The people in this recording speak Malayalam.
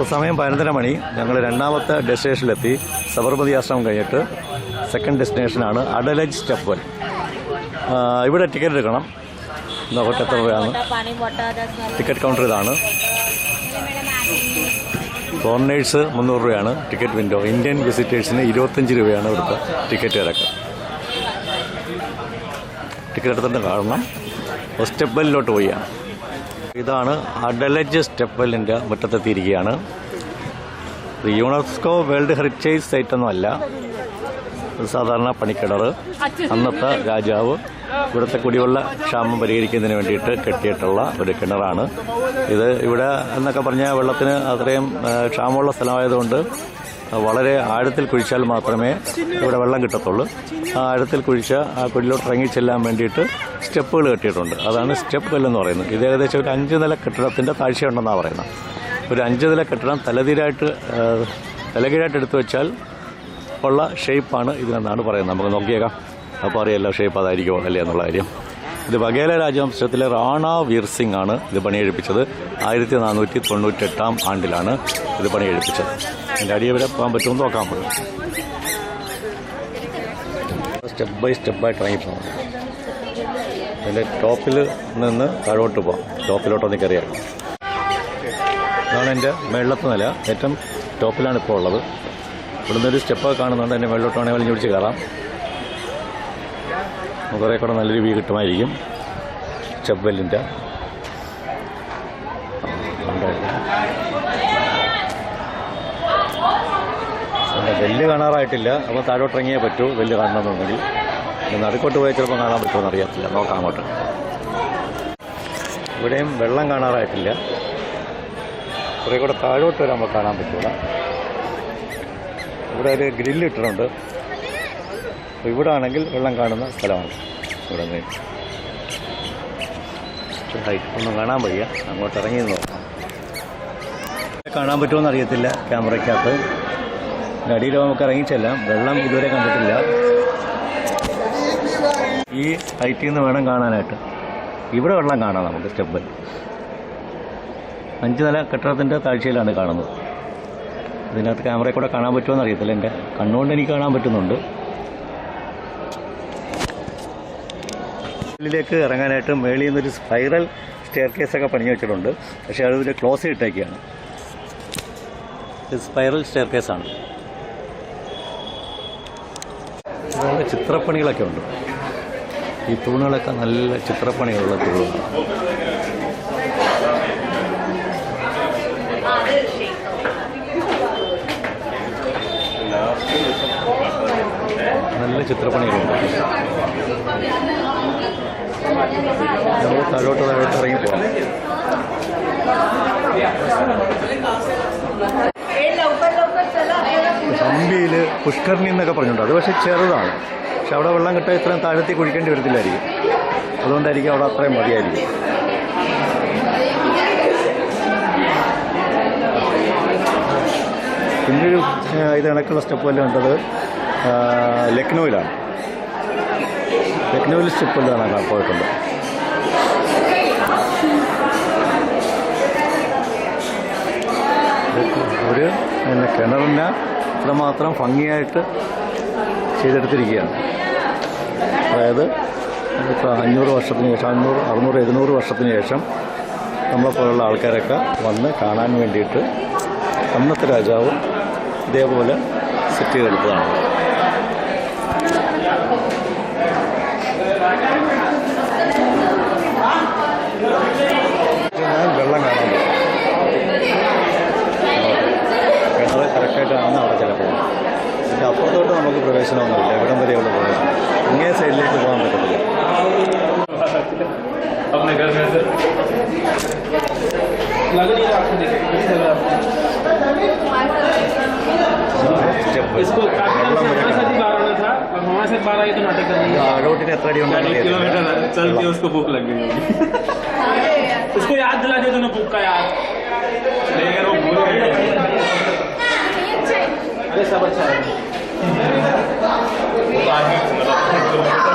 ഇപ്പോൾ സമയം പതിനൊന്നര മണി. ഞങ്ങൾ രണ്ടാമത്തെ ഡെസ്റ്റിനേഷനിലെത്തി. സബർമതി ആശ്രമം കഴിഞ്ഞിട്ട് സെക്കൻഡ് ഡെസ്റ്റിനേഷനാണ് അഡലജ് സ്റ്റെപ്പ് വൺ ഇവിടെ ടിക്കറ്റ് എടുക്കണം. നോക്കട്ടെ എത്ര രൂപയാണ് ടിക്കറ്റ് കൗണ്ടർ ഇതാണ്. ഫോറിനേഴ്സ് മുന്നൂറ് രൂപയാണ് ടിക്കറ്റ് വിൻഡോ ഇന്ത്യൻ വിസിറ്റേഴ്സിന് ഇരുപത്തഞ്ച് രൂപയാണ് ഇവിടുത്തെ ടിക്കറ്റ് നിരക്ക് ടിക്കറ്റ് എടുത്തിട്ട് കാണണം. സ്റ്റെപ്പ് വെല്ലിലോട്ട് പോയി ഇതാണ് അഡലജ് സ്റ്റെപ്പലിന്റെ മുറ്റത്തെത്തിയിരിക്കുകയാണ് ഇത് യുനെസ്കോ വേൾഡ് ഹെറിറ്റേജ് സൈറ്റ് ഒന്നുമല്ല. സാധാരണ പണിക്കിണർ അന്നത്തെ രാജാവ് ഇവിടുത്തെ കുടിവെള്ള ക്ഷാമം പരിഹരിക്കുന്നതിന് വേണ്ടിയിട്ട് കെട്ടിയിട്ടുള്ള ഒരു കിണറാണ്. ഇത് ഇവിടെ എന്നൊക്കെ പറഞ്ഞാൽ വെള്ളത്തിന് അത്രയും ക്ഷാമമുള്ള സ്ഥലമായതുകൊണ്ട് വളരെ ആഴത്തിൽ കുഴിച്ചാൽ മാത്രമേ ഇവിടെ വെള്ളം കിട്ടത്തുള്ളൂ. ആ ആഴത്തിൽ കുഴിച്ച ആ കുഴിലോട്ട് ഇറങ്ങിച്ചെല്ലാൻ വേണ്ടിയിട്ട് സ്റ്റെപ്പുകൾ കെട്ടിയിട്ടുണ്ട്. അതാണ് സ്റ്റെപ്പ് വെല്ലെന്ന് പറയുന്നത്. ഇത് ഏകദേശം ഒരു അഞ്ച് നില കെട്ടിടത്തിന്റെ താഴ്ചയുണ്ടെന്നാണ് പറയുന്നത്. ഒരു അഞ്ച് നില കെട്ടിടം തലതിരായിട്ട് തലകീഴായിട്ട് എടുത്തു വെച്ചാൽ ഉള്ള ഷേപ്പാണ് ഇതിനെന്നാണ് പറയുന്നത്. നമുക്ക് നോക്കിയേക്കാം. അപ്പോൾ അറിയാലോ ഷേപ്പ് അതായിരിക്കുമോ അല്ലേ എന്നുള്ള കാര്യം. ഇത് വഗേല രാജവംശത്തിലെ റാണ വീർ സിംഗ് ആണ് ഇത് പണിയെഴുപ്പിച്ചത് ആയിരത്തി നാനൂറ്റി തൊണ്ണൂറ്റെട്ടാം ആണ്ടിലാണ് ഇത് പണിയെഴുപ്പിച്ചത് എന്റെ അടിയെ വരെ പോകാൻ പറ്റുമെന്ന് നോക്കാൻ പറ്റും സ്റ്റെപ്പ് ബൈ സ്റ്റെപ്പായിട്ട് ഇറങ്ങിപ്പോകണം അതിന്റെ ടോപ്പിൽ നിന്ന് താഴോട്ട് പോകാം ടോപ്പിലോട്ടൊന്ന് കയറിയാൽ ഇതാണ് എന്റെ മേളിലത്തെ നില ഏറ്റവും ടോപ്പിലാണ് ഇപ്പോൾ ഉള്ളത് ഇവിടുന്ന് ഒരു സ്റ്റെപ്പ് കാണുന്നുണ്ട് എന്റെ മേളിലോട്ടാണെങ്കിൽ വലിഞ്ഞു പിടിച്ച് കയറാം കുറേ കൂടെ നല്ലൊരു വ്യൂ കിട്ടുമായിരിക്കും ചെവ്വലിന്റെ വെല്ല് കാണാറായിട്ടില്ല അപ്പോൾ താഴോട്ടിറങ്ങിയേ പറ്റൂ വെല്ല് കാണണമെന്നുണ്ടെങ്കിൽ നടുക്കോട്ട് പോയി ചിലപ്പോൾ കാണാൻ പറ്റുമെന്ന് അറിയത്തില്ല. നോക്കാം അങ്ങോട്ട്. ഇവിടെയും വെള്ളം കാണാറായിട്ടില്ല. കുറേ കൂടെ താഴോട്ട് വരാൻ കാണാൻ പറ്റൂല. ഇവിടെ ഒരു ഗ്രില്ല് ഇട്ടിട്ടുണ്ട്. അപ്പോൾ ഇവിടെ ആണെങ്കിൽ വെള്ളം കാണുന്ന സ്ഥലമാണ് ഇവിടെ നിന്ന്. ഹൈറ്റ് ഒന്നും കാണാൻ വയ്യ. അങ്ങോട്ട് ഇറങ്ങി നോക്കാം. കാണാൻ പറ്റുമെന്ന് അറിയത്തില്ല ക്യാമറയ്ക്കകത്ത്. അടിയിൽ നമുക്ക് ഇറങ്ങിച്ചെല്ലാം വെള്ളം ഇതുവരെ കണ്ടിട്ടില്ല. ഈ ഹൈറ്റിൽ നിന്ന് വേണം കാണാനായിട്ട്. ഇവിടെ വെള്ളം കാണാം നമുക്ക് സ്റ്റെപ്പ്. അഞ്ച് നില കെട്ടിടത്തിന്റെ താഴ്ചയിലാണ് കാണുന്നത്. ഇതിനകത്ത് ക്യാമറയിൽ കൂടെ കാണാൻ പറ്റുമോ അറിയത്തില്ല എന്റെ കണ്ണുകൊണ്ട് എനിക്ക് കാണാൻ പറ്റുന്നുണ്ട്. മുകളിലേക്ക് ഇറങ്ങാനായിട്ട് മേളിൽ നിന്നൊരു സ്പൈറൽ സ്റ്റെയർ കേസൊക്കെ പണിഞ്ഞു വെച്ചിട്ടുണ്ട്. പക്ഷേ അത് ഒരു ക്ലോസ് ഇട്ടേക്കാണ്. സ്പൈറൽ സ്റ്റെയർ കേസാണ് ചിത്രപ്പണികളൊക്കെ ഉണ്ട്. ഈ തൂണുകളൊക്കെ നല്ല ചിത്രപ്പണികളുള്ള തൂണുകളാണ് നല്ല ചിത്രപ്പണികളുണ്ട്. നമ്മൾ താഴോട്ട് താഴോട്ട് ഇറങ്ങി പോകാം ഹംപിയിൽ പുഷ്കർണി എന്നൊക്കെ പറഞ്ഞിട്ടുണ്ട്. അത് പക്ഷെ ചെറുതാണ്. പക്ഷെ അവിടെ വെള്ളം കിട്ടാൻ ഇത്രയും താഴത്തി കുഴിക്കേണ്ടി വരത്തില്ലായിരിക്കും. അതുകൊണ്ടായിരിക്കും അവിടെ അത്രയും മതിയായിരിക്കും. പിന്നൊരു ഇത് കണക്കുള്ള സ്റ്റെപ്പ് വല്ലതും ഉണ്ടത് ആ, ലക്നൗവിലാണ്. ലക്നൗവിൽ സ്റ്റെപ്പ് വല്ലതാണ് കാണാൻ പോയിട്ടുണ്ട്. ഒരു പിന്നെ കിണറിനെ ഇത്രമാത്രം ഭംഗിയായിട്ട് ചെയ്തെടുത്തിരിക്കുകയാണ്. അതായത് ഇപ്പോൾ അഞ്ഞൂറ് വർഷത്തിന് ശേഷം അഞ്ഞൂറ് അറുന്നൂറ് എഴുന്നൂറ് വർഷത്തിന് ശേഷം നമ്മളെ പോലുള്ള ആൾക്കാരൊക്കെ വന്ന് കാണാൻ വേണ്ടിയിട്ട് അന്നത്തെ രാജാവ് ഇതേപോലെ സെറ്റ് ചെയ്തെടുത്തതാണ്. വെള്ളം കാണാൻ കിണറ് കറക്റ്റായിട്ടാണ് അവിടെ ചിലപ്പോൾ. ഇതിൻ്റെ അപ്പുറത്തോട്ട് നമുക്ക് പ്രവേശനമൊന്നുമില്ല ഇവിടം വരെയുള്ള പ്രവേശനം ഇങ്ങേ സൈഡിലേക്ക് പോകാൻ പറ്റത്തില്ല अपने घर में से लग नहीं रहा आपको देखिए സ്റ്റെപ്പ് इसको काफी टाइम से हमारे साथ ही बाहर आना था अब हमारे साथ बाहर आई तो नाटक कर रही है താഴോട്ടിന് എത്ര അടി एक किलोमीटर चल के ഉണ്ടെന്ന് उसको भूख लग गई होगी उसको याद दिला दिया तूने भूख का याद लेकिन वो भूल गई अरे सब अच्छा है वो तो आदमी मतलब